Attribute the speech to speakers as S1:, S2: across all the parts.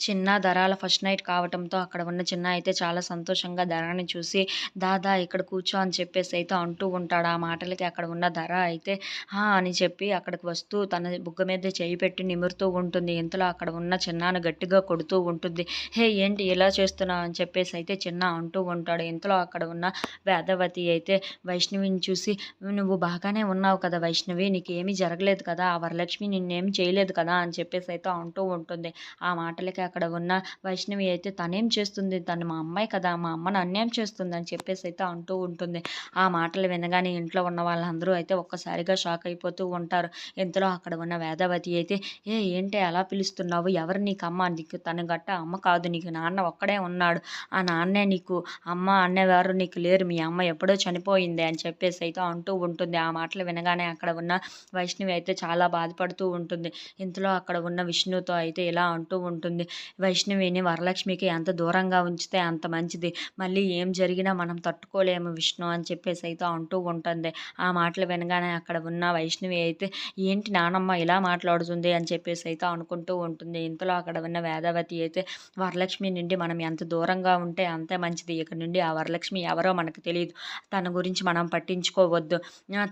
S1: చిన్న ధరాల first night కావటంతో అక్కడ ఉన్న చిన్న అయితే చాలా సంతోషంగా ధరాని చూసి దాదా ఇక్కడ కూర్చో అని చెప్పేసి అయితే అంటూ ఉంటాడు. ఆ మాటలకి అక్కడ ఉన్న ధర అయితే హా అని చెప్పి అక్కడికి వస్తూ తన బుగ్గ మీద చేయి పెట్టి నిమురుతూ ఉంటుంది. ఇంతలో అక్కడ ఉన్న చిన్నాను గట్టిగా కొడుతూ ఉంటుంది. హే ఏంటి ఇలా చేస్తున్నావు? అని చెప్పేసి అయితే చిన్న అంటూ ఉంటాడు. ఇంతలో అక్కడ ఉన్న వేదవతి అయితే వైష్ణవిని చూసి నువ్వు బాగానే ఉన్నావు కదా వైష్ణవి నీకు ఏమీ జరగలేదు కదా ఆ వరలక్ష్మి నిన్నేం చేయలేదు కదా అని చెప్పేసి అయితే అంటూ ఉంటుంది. ఆ మాటలకి అక్కడ ఉన్న వైష్ణవి అయితే తనేం చేస్తుంది? తను మా అమ్మాయి కదా మా అమ్మను అన్యాయం చేస్తుంది అని చెప్పేసి అయితే అంటూ ఉంటుంది. ఆ మాటలు వినగానే ఇంట్లో ఉన్న వాళ్ళందరూ అయితే ఒక్కసారిగా షాక్ అయిపోతూ ఉంటారు. ఇంతలో అక్కడ ఉన్న వేదవతి అయితే ఏ ఏంటి అలా పిలుస్తున్నావు? ఎవరు నీకు అమ్మ నీకు తను గట్ట అమ్మ కాదు. నీకు నాన్న ఒక్కడే ఉన్నాడు. ఆ నాన్నే నీకు అమ్మ అన్నవారు నీకు లేరు. మీ అమ్మ ఎప్పుడో చనిపోయింది అని చెప్పేసి అయితే అంటూ ఉంటుంది. ఆ మాటలు వినగానే అక్కడ ఉన్న వైష్ణవి అయితే చాలా బాధపడుతూ ఉంటుంది. ఇంతలో అక్కడ ఉన్న విష్ణుతో అయితే ఇలా అంటూ ఉంటుంది. వైష్ణవిని వరలక్ష్మికి ఎంత దూరంగా ఉంచితే అంత మంచిది. మళ్ళీ ఏం జరిగినా మనం తట్టుకోలేము విష్ణు అని చెప్పేసి అయితే అంటూ ఉంటుంది. ఆ మాటలు వినగానే అక్కడ ఉన్న వైష్ణవి అయితే ఏంటి నానమ్మ ఇలా మాట్లాడుతుంది? అని చెప్పేసి అయితే అనుకుంటూ ఉంటుంది. ఇంతలో అక్కడ ఉన్న వేదవతి అయితే వరలక్ష్మి నుండి మనం ఎంత దూరంగా ఉంటే అంతే మంచిది. ఇక్కడ నుండి ఆ వరలక్ష్మి ఎవరో మనకు తెలియదు తన గురించి మనం పట్టించుకోవద్దు.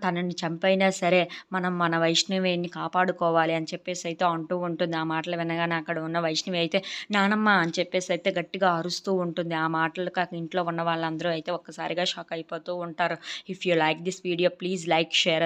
S1: తనని చంపైనా సరే మనం మన వైష్ణవిని కాపాడుకోవాలి అని చెప్పేసి అయితే అంటూ ఉంటుంది. ఆ మాటలు వినగానే అక్కడ ఉన్న వైష్ణవి అయితే నానమ్మ అని చెప్పేసి అయితే గట్టిగా అరుస్తూ ఉంటుంది. ఆ మాటలకు ఇంట్లో ఉన్న వాళ్ళందరూ అయితే ఒక్కసారిగా షాక్ అయిపోతూ ఉంటారు. If you like this video please like share